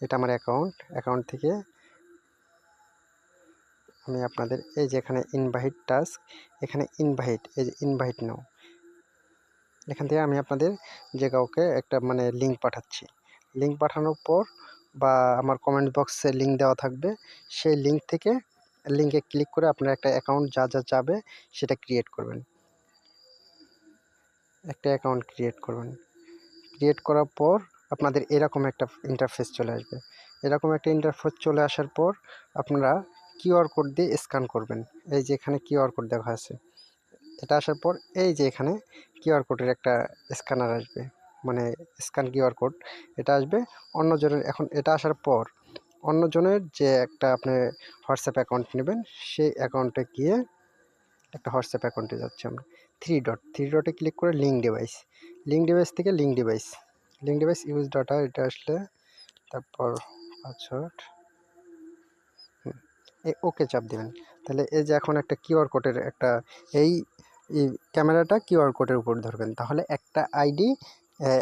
এটা আমার account account থেকে আমি আপনাদের এই যে এখানে ইনভাইট টাস্ক এখানে ইনভাইট এই যে ইনভাইট নাও এখান থেকে আমি আপনাদের যে কাউকে একটা মানে লিঙ্ক পাঠাচ্ছি। লিঙ্ক পাঠানোর পর বা আমার কমেন্ট বক্সে লিঙ্ক দেওয়া থাকবে, সেই লিঙ্ক থেকে লিঙ্কে ক্লিক করে আপনার একটা অ্যাকাউন্ট যা যা যাবে সেটা ক্রিয়েট করবেন। একটা অ্যাকাউন্ট ক্রিয়েট করবেন। ক্রিয়েট করার পর আপনাদের এরকম একটা ইন্টারফেস চলে আসবে। এরকম একটা ইন্টারফেস চলে আসার পর আপনারা কিউআর কোড দিয়ে স্ক্যান করবেন। এই যে এখানে কিউআর কোড দেখা আছে। এটা আসার পর এই যে এখানে কিউআর কোডের একটা স্ক্যানার আসবে। মানে স্ক্যান কিউআর কোড এটা আসবে। অন্যজনের এখন এটা আসার পর অন্যজনের যে একটা আপনি হোয়াটসঅ্যাপ অ্যাকাউন্ট নেবেন, সেই অ্যাকাউন্টে গিয়ে একটা হোয়াটসঅ্যাপ অ্যাকাউন্টে যাচ্ছি আমরা। থ্রি ডট থ্রি ডটে ক্লিক করে লিঙ্ক ডিভাইস লিঙ্ক ডিভাইস থেকে link device link device, use data, এটা আসলে তারপর এই ওকে চাপ দেবেন। তাহলে এই যে এখন একটা কিউআর কোডের একটা, এই ক্যামেরাটা কিউআর কোডের উপর ধরবেন। তাহলে একটা আইডি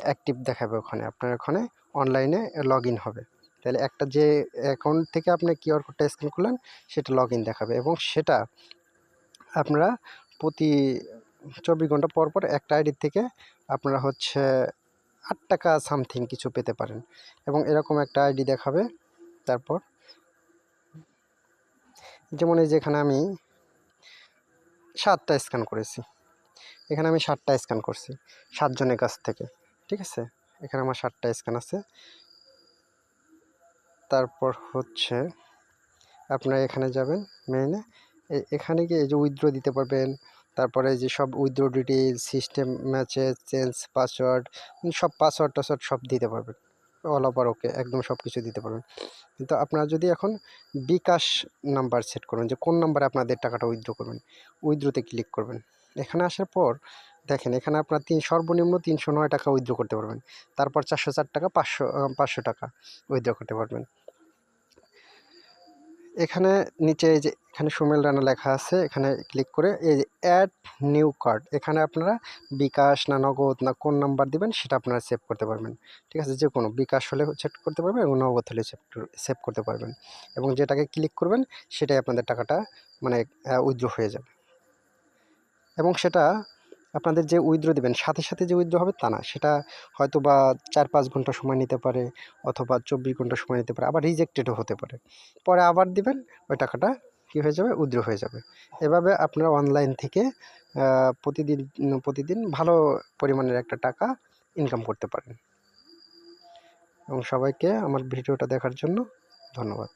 অ্যাক্টিভ দেখাবে ওখানে। আপনার ওখানে অনলাইনে লগ হবে। তাহলে একটা যে অ্যাকাউন্ট থেকে আপনি কিউআর কোডটা স্ক্যান করলেন, সেটা লগ দেখাবে। এবং সেটা আপনারা প্রতি চব্বিশ ঘণ্টা পর পর একটা আইডি থেকে আপনারা হচ্ছে আট টাকা সামথিং কিছু পেতে পারেন। এবং এরকম একটা আইডি দেখাবে, তারপর যেমন এই যেখানে আমি সাতটা স্ক্যান করেছি। এখানে আমি সাতটা স্ক্যান করছি, সাতজনের কাছ থেকে, ঠিক আছে? এখানে আমার সাতটা স্ক্যান আছে। তারপর হচ্ছে আপনারা এখানে যাবেন মেনে এখানে গিয়ে যে উইথড্র দিতে পারবেন তারপরে যে সব withdraw details system matches change password সব পাসওয়ার্ড টাসওয়ার্ড সব দিতে পারবেন। অল ওভার ওকে একদম সব কিছু দিতে পারবেন। কিন্তু আপনারা যদি এখন বিকাশ নাম্বার সেট করবেন যে কোন নাম্বারে আপনাদের টাকাটা উইথড্র করবেন উইথড্রোতে ক্লিক করবেন। এখানে আসার পর দেখেন, এখানে আপনার তিন, সর্বনিম্ন তিনশো নয় টাকা উইথড্র করতে পারবেন। তারপর চারশো চার টাকা, পাঁচশো পাঁচশো টাকা উইথড্র করতে পারবেন। এখানে নিচে যে এখানে সুমেল রানা লেখা আছে, এখানে ক্লিক করে এই অ্যাড নিউ কার্ড এখানে আপনারা বিকাশ না নগদ না কোন নাম্বার দিবেন সেটা আপনারা সেভ করতে পারবেন। ঠিক আছে? যে কোনো বিকাশ হলে সেভ করতে পারবেন এবং নগদ হলে সেভ করতে পারবেন এবং যেটাকে ক্লিক করবেন সেটাই আপনাদের টাকাটা মানে উইথড্র হয়ে যাবে। এবং সেটা আপনাদের যে উইথড্র দেবেন, সাথে সাথে যে উইথড্র হবে তা না, সেটা হয়তো বা চার পাঁচ ঘণ্টা সময় নিতে পারে অথবা চব্বিশ ঘণ্টা সময় নিতে পারে, আবার রিজেক্টেডও হতে পারে। পরে আবার দিবেন, ওই টাকাটা কী হয়ে যাবে? উইথড্র হয়ে যাবে। এভাবে আপনারা অনলাইন থেকে প্রতিদিন প্রতিদিন ভালো পরিমাণের একটা টাকা ইনকাম করতে পারেন। এবং সবাইকে আমার ভিডিওটা দেখার জন্য ধন্যবাদ।